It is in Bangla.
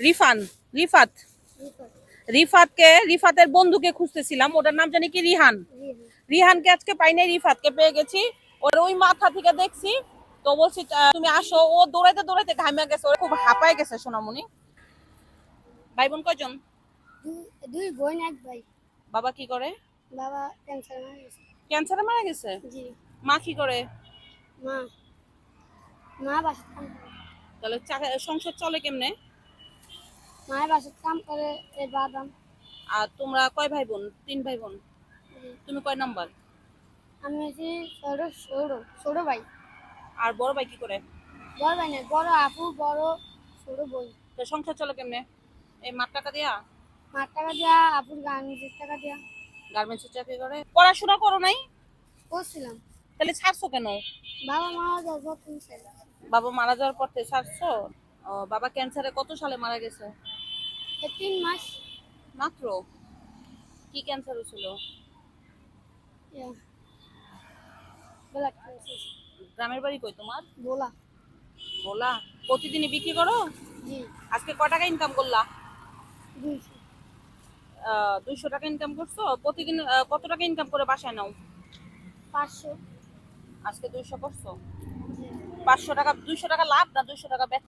রিফান রিফাত। রিফাতকে রিফাতের বন্ধুকে খুঁজতেছিলাম ওটার নাম জানি কি? রিহান। রিহানকে আজকে পাই নাই রিফাতকে পেয়ে গেছি। ওর ওই মাথা থেকে দেখছি তো বলছি তুমি আসো। ও দৌড়াইতে দৌড়াইতে ঘামিয়া গেছে ওর খুব হাঁপায় গেছে সোনামণি। ভাই বোন কয়জন? দুই- বোন এক ভাই। বাবা কি করে? বাবা ক্যান্সার মারা গেছে। ক্যান্সারে মারা গেছে? জি। মা কি করে? মা। মা করে তাহলে সংসার চলে কেমনে? মায়ের বাসার কাম করে এর বাদাম। আর তোমরা কয় ভাই বোন তিন ভাই বোন তুমি কয় নাম্বার? আমি হচ্ছি ছোট ছোট ছোট ভাই। আর বড় ভাই কি করে? বড় ভাই না বড় আপু বড় ছোট বোন তো সংসার চলে কেমনে? এই মার টাকা দিয়া? মার টাকা দিয়া আপুর গার্মেন্টসের টাকা দিয়া। গার্মেন্টসের চাকরি করে? পড়াশোনা করো নাই? করছিলাম। তাহলে ছাড়ছো কেন? বাবা মা যত তুমি ছেলে। বাবা মারা যাওয়ার পর থেকে ছাড়ছো? বাবা ক্যান্সারে কত সালে মারা গেছে? তিন মাস। মাত্র? কি ক্যান্সার হয়েছিল? গ্রামের বাড়ি কই তোমার? বোলা বলা প্রতিদিনই বিক্রি করো? জি। আজকে ক টাকা ইনকাম করলা? দুইশো। টাকা ইনকাম করছ? প্রতিদিন কত টাকা ইনকাম করে বাসায় নাও? পাঁচশো। আজকে দুইশো করছ? পাঁচশো টাকা দুইশো টাকা লাভ না দুইশো টাকা